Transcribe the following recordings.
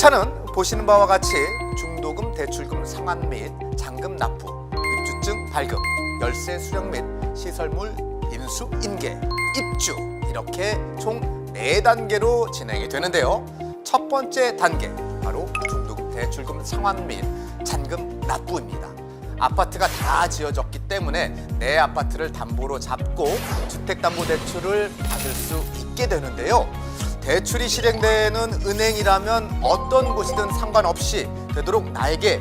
절차는 보시는 바와 같이 중도금, 대출금 상환 및 잔금 납부, 입주증 발급, 열쇠 수령 및 시설물 인수 인계, 입주 이렇게 총 네 단계로 진행이 되는데요. 첫 번째 단계 바로 중도금, 대출금 상환 및 잔금 납부입니다. 아파트가 다 지어졌기 때문에 내 아파트를 담보로 잡고 주택담보대출을 받을 수 있게 되는데요. 대출이 실행되는 은행이라면 어떤 곳이든 상관없이 되도록 나에게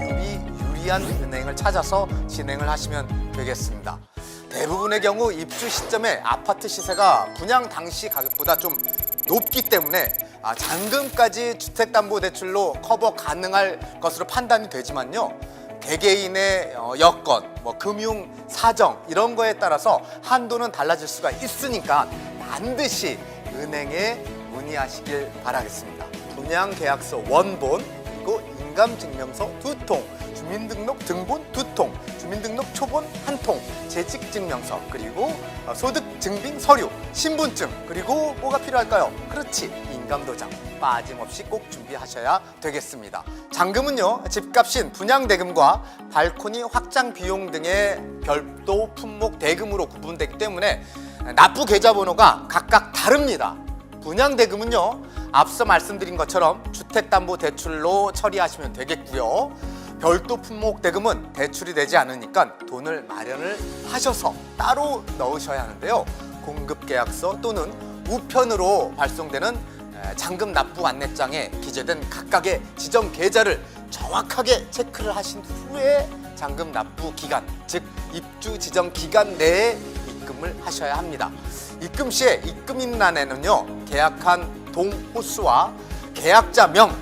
이율이 유리한 은행을 찾아서 진행을 하시면 되겠습니다. 대부분의 경우 입주 시점에 아파트 시세가 분양 당시 가격보다 좀 높기 때문에 아, 잔금까지 주택담보대출로 커버 가능할 것으로 판단이 되지만요. 개개인의 어, 여건, 뭐 금융 사정 이런 거에 따라서 한도는 달라질 수가 있으니까 반드시 은행에 문의하시길 바라겠습니다. 분양 계약서 원본 그리고 인감증명서 두 통, 주민등록 등본 두 통, 주민등록 초본 한 통, 재직증명서 그리고 어, 소득증빙 서류, 신분증 그리고 뭐가 필요할까요? 그렇지 인감도장 빠짐없이 꼭 준비하셔야 되겠습니다. 잔금은요 집값인 분양대금과 발코니 확장 비용 등의 별도 품목 대금으로 구분되기 때문에 납부 계좌번호가 각각 다릅니다. 분양대금은요 앞서 말씀드린 것처럼 주택담보대출로 처리하시면 되겠고요. 별도 품목 대금은 대출이 되지 않으니까 돈을 마련을 하셔서 따로 넣으셔야 하는데요. 공급 계약서 또는 우편으로 발송되는 에, 잔금 납부 안내장에 기재된 각각의 지정 계좌를 정확하게 체크를 하신 후에 잔금 납부 기간, 즉 입주 지정 기간 내에 입금을 하셔야 합니다. 입금 시에 입금인란에는요 계약한 동 호수와 계약자명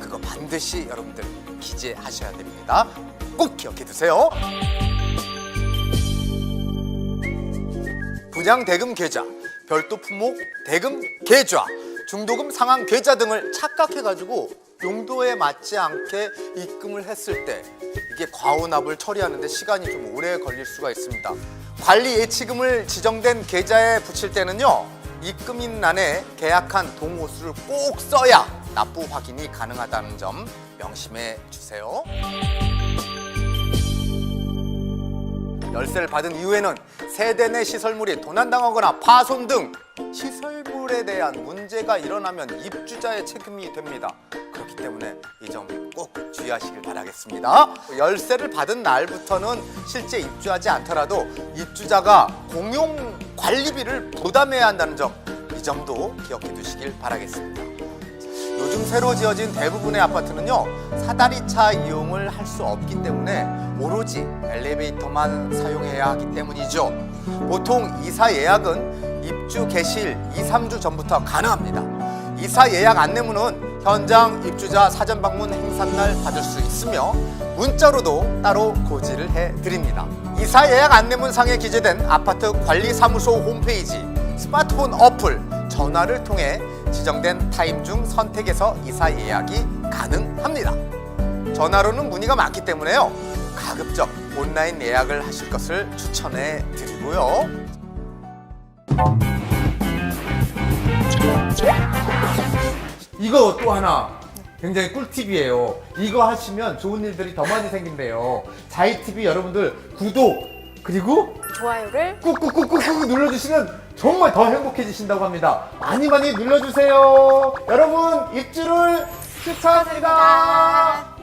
그거 반드시 여러분들 기재하셔야 됩니다. 꼭 기억해 두세요. 분양 대금 계좌, 별도 품목 대금 계좌, 중도금 상환 계좌 등을 착각해 가지고 용도에 맞지 않게 입금을 했을 때 이게 과오납을 처리하는데 시간이 좀 오래 걸릴 수가 있습니다. 관리 예치금을 지정된 계좌에 붙일 때는요. 입금인란에 계약한 동호수를 꼭 써야 납부 확인이 가능하다는 점 명심해 주세요. 열쇠를 받은 이후에는 세대 내 시설물이 도난당하거나 파손 등 시설물에 대한 문 제가 일어나면 입주자의 책임이 됩니다. 그렇기 때문에 이 점 꼭 주의하시길 바라겠습니다. 열쇠를 받은 날부터는 실제 입주하지 않더라도 입주자가 공용 관리비를 부담해야 한다는 점, 이 점도 기억해 두시길 바라겠습니다. 요즘 새로 지어진 대부분의 아파트는요 사다리차 이용을 할 수 없기 때문에 오로지 엘리베이터만 사용해야 하기 때문이죠. 보통 이사 예약은 입주 개시일 2, 3주 전부터 가능합니다. 이사 예약 안내문은 현장 입주자 사전 방문 행사날 받을 수 있으며 문자로도 따로 고지를 해 드립니다. 이사 예약 안내문 상에 기재된 아파트 관리 사무소 홈페이지, 스마트폰 어플, 전화를 통해 지정된 타임 중 선택해서 이사 예약이 가능합니다. 전화로는 문의가 많기 때문에요. 가급적 온라인 예약을 하실 것을 추천해 드리고요. 이거 또 하나 굉장히 꿀팁이에요. 이거 하시면 좋은 일들이 더 많이 생긴대요. 자이TV 여러분들 구독 그리고 좋아요를 꾹꾹꾹꾹꾹 눌러주시면 정말 더 행복해지신다고 합니다. 많이 많이 눌러주세요. 여러분 입주를 축하합니다.